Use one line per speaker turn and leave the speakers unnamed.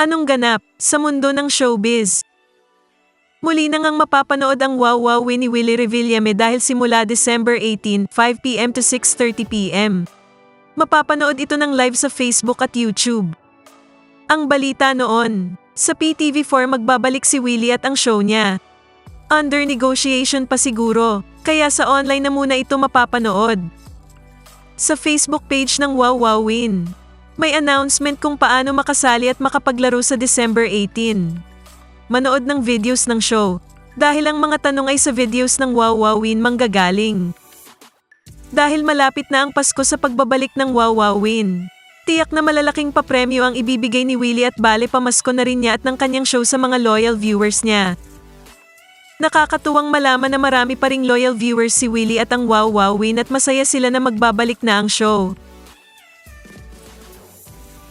Anong ganap sa mundo ng showbiz? Muli na ngang mapapanood ang Wow Wow ni Willie Revillame dahil simula December 18, 5pm to 6.30pm. Mapapanood ito ng live sa Facebook at YouTube. Ang balita noon, sa PTV4 magbabalik si Willie at ang show niya. Under negotiation pa siguro, kaya sa online na muna ito mapapanood. Sa Facebook page ng Wow Wow Win, may announcement kung paano makasali at makapaglaro sa December 18. Manood ng videos ng show, dahil ang mga tanong ay sa videos ng Wow Wow Win manggagaling. Dahil malapit na ang Pasko sa pagbabalik ng Wow Wow Win. Tiyak na malalaking papremyo ang ibibigay ni Willie at bale pamasko na rin niya at ng kanyang show sa mga loyal viewers niya. Nakakatuwang malaman na marami pa ring loyal viewers si Willie at ang Wow Wow Win at masaya sila na magbabalik na ang show.